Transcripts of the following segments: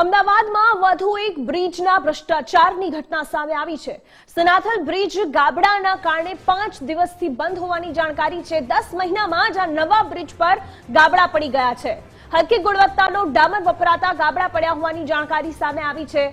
અમદાવાદમાં વધુ એક બ્રિજના ભ્રષ્ટાચારની ઘટના સામે આવી છે. સનાથલ બ્રિજ ગાબડાના કારણે પાંચ દિવસથી બંધ હોવાની જાણકારી છે. દસ મહિનામાં જ આ નવા બ્રિજ પર ગાબડા પડી ગયા છે. હલકી ગુણવત્તાનો ડામર વપરાતા ગાબડા પડ્યા હોવાની જાણકારી સામે આવી છે.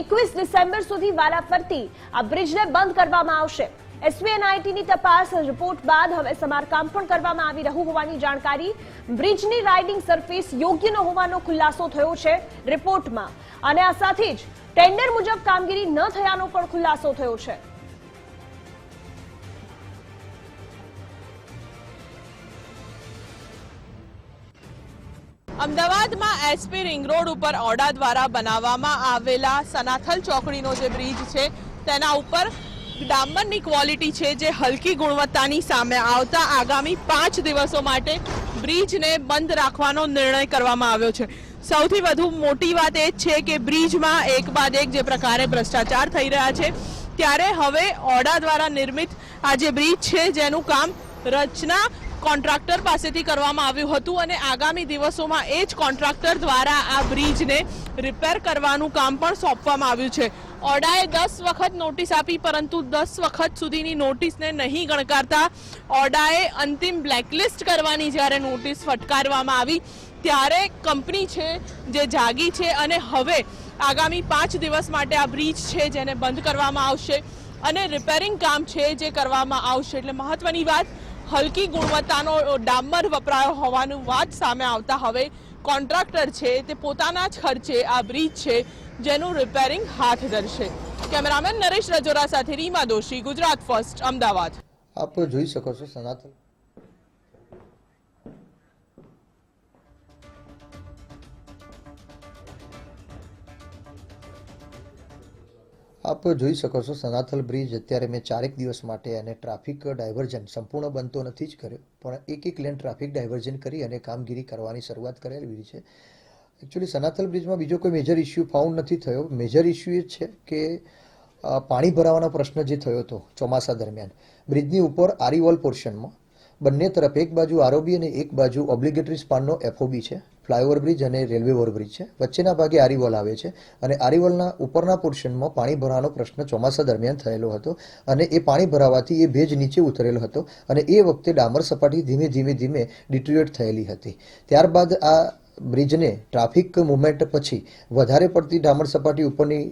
એકવીસ ડિસેમ્બર સુધી વારાફરતી આ બ્રિજને બંધ કરવામાં આવશે. એસવીએનઆઈટીની તપાસ, રિપોર્ટ બાદ હવે સમારકામ પણ કરવામાં આવી રહ્યું હોવાની જાણકારી. બ્રિજની રાઇડિંગ સરફેસ યોગ્ય ન હોવાનો ખુલાસો થયો છે રિપોર્ટમાં. અને આ સાથે જ ટેન્ડર મુજબ કામગીરી ન થયાનો પણ ખુલાસો થયો છે. અમદાવાદમાં એસપી રિંગ રોડ ઉપર ઓડા દ્વારા બનાવવામાં આવેલા સનાથલ ચોકડીનો જે બ્રિજ છે, તેના ઉપર ડામરની ક્વોલિટી છે જે હલકી ગુણવત્તાની સામે આવતા આગામી પાંચ દિવસો માટે બ્રિજને બંધ રાખવાનો નિર્ણય કરવામાં આવ્યો છે. સૌથી વધુ મોટી વાત એ છે કે બ્રિજમાં એક બાદ એક જે પ્રકારે ભ્રષ્ટાચાર થઈ રહ્યા છે, ત્યારે હવે ઓડા દ્વારા નિર્મિત આ જે બ્રિજ છે જેનું કામ રચના કોન્ટ્રાક્ટર પાસેથી કરવામાં આવ્યું હતું અને આગામી દિવસોમાં એ જ કોન્ટ્રાક્ટર દ્વારા આ બ્રિજને રિપેર કરવાનું કામ પણ સોંપવામાં આવ્યું છે. ઓડાએ દસ વખત નોટિસ આપી, પરંતુ દસ વખત સુધીની નોટિસને નહીં ગણકારતા ઓડાએ અંતિમ બ્લેકલિસ્ટ કરવાની જ્યારે નોટિસ ફટકારવામાં આવી, ત્યારે કંપની છે જે જાગી છે અને હવે આગામી પાંચ દિવસ માટે આ બ્રિજ છે જેને બંધ કરવામાં આવશે અને રિપેરિંગ કામ છે જે કરવામાં આવશે. એટલે મહત્વની વાત, હલકી ગુણવત્તાનો ડામર વપરાયો હોવાનું વાત સામે આવતા હવે કોન્ટ્રાક્ટર છે, તે પોતાના જ ખર્ચે આ બ્રિજ છે, જેનું રિપેરિંગ હાથ ધરશે. કેમેરામેન નરેશ રજોરા સાથે રીમા દોશી, ગુજરાત ફર્સ્ટ અમદાવાદ. આપ જોઈ શકો છો સનાતન. આપ જોઈ શકો છો સનાથલ બ્રિજ. અત્યારે મેં ચારેક દિવસ માટે અને ટ્રાફિક ડાયવર્ઝન સંપૂર્ણ બનતો નથી જ કર્યો, પણ એક એક લેન ટ્રાફિક ડાયવર્ઝન કરી અને કામગીરી કરવાની શરૂઆત કરેલી છે. એકચ્યુઅલી સનાથલ બ્રિજમાં બીજો કોઈ મેજર ઇસ્યુ ફાઉન્ડ નથી થયો. મેજર ઇસ્યુ એ છે કે પાણી ભરાવાનો પ્રશ્ન જે થયો હતો ચોમાસા દરમિયાન, બ્રિજની ઉપર આરીવોલ પોર્શનમાં બંને તરફ એક બાજુ આરઓબી અને એક બાજુ ઓબ્લિગેટરી સ્પાનનો એફઓબી છે. ફ્લાયઓવર બ્રિજ અને રેલવે ઓવરબ્રિજ છે. વચ્ચેના ભાગે આરીવોલ આવે છે અને આરીવોલના ઉપરના પોર્શનમાં પાણી ભરાવાનો પ્રશ્ન ચોમાસા દરમિયાન થયેલો હતો અને એ પાણી ભરાવાથી એ ભેજ નીચે ઉતરેલો હતો અને એ વખતે ડામર સપાટી ધીમે ધીમે ધીમે ડિટ્રિએટ થયેલી હતી. ત્યારબાદ આ બ્રિજને ટ્રાફિક મુવમેન્ટ પછી વધારે પડતી ડામર સપાટી ઉપરની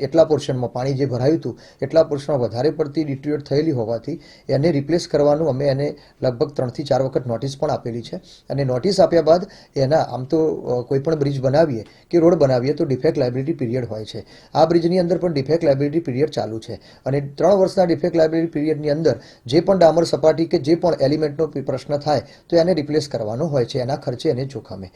એટલા પોર્શનમાં પાણી જે ભરાયું હતું, એટલા પોર્શનમાં વધારે પડતી ડિટ્રિએટ થયેલી હોવાથી એને રિપ્લેસ કરવાનું અમે એને લગભગ ત્રણથી ચાર વખત નોટિસ પણ આપેલી છે. અને નોટિસ આપ્યા બાદ એના આમ તો કોઈ પણ બ્રિજ બનાવીએ કે રોડ બનાવીએ તો ડિફેક્ટ લાયબિલિટી પીરિયડ હોય છે. આ બ્રિજની અંદર પણ ડિફેક્ટ લાયબિલિટી પીરિયડ ચાલુ છે. અને ત્રણ વર્ષના ડિફેક્ટ લાયબિલિટી પીરિયડની અંદર જે પણ ડામર સપાટી કે જે પણ એલિમેન્ટનો પ્રશ્ન થાય તો એને રિપ્લેસ કરવાનો હોય છે. એના ખર્ચે એને જોખમે.